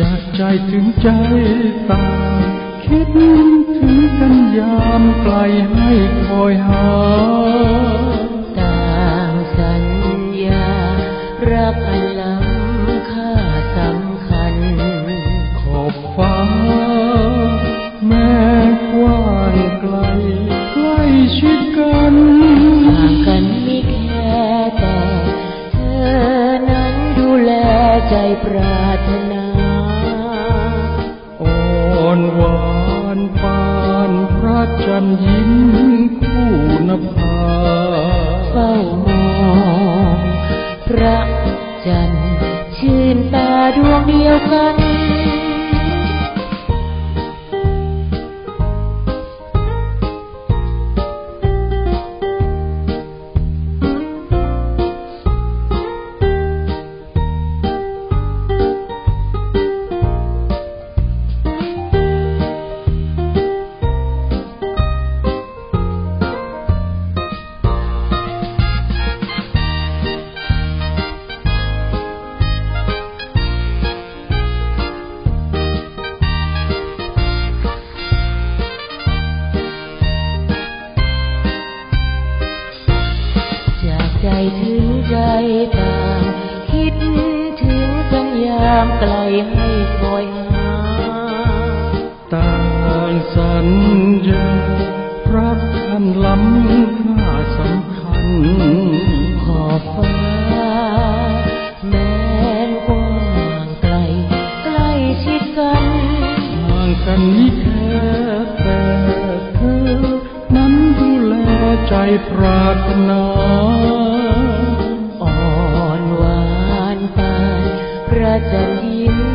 จากใจถึงใจต่างคิดถึงกันยามไกลให้คอยหา ต่างสัญญา รักอันล้ำค่าสำคัญ ขอบฟ้า แม้กว้างไกลใกล้ชิดกันห่างกันไม่แค่แต่ เธอนั้นดูแลใจปรารถนา หวานปานพระจันทร์ยิ้มคู่นภาเฝ้ามองพระจันทร์ชื่นตาดวงเดียวกัน ถึงใจต่างคิดถึงกันยามไกลให้คอยหาต่างสัญญารักท่านล้ำค่าสำคัญขอบฟ้าแม้นกว้างไกลใกล้ชิดกันห่างกันนี้แค่แต่เธอนั้นดูแลใจปรารถนา you.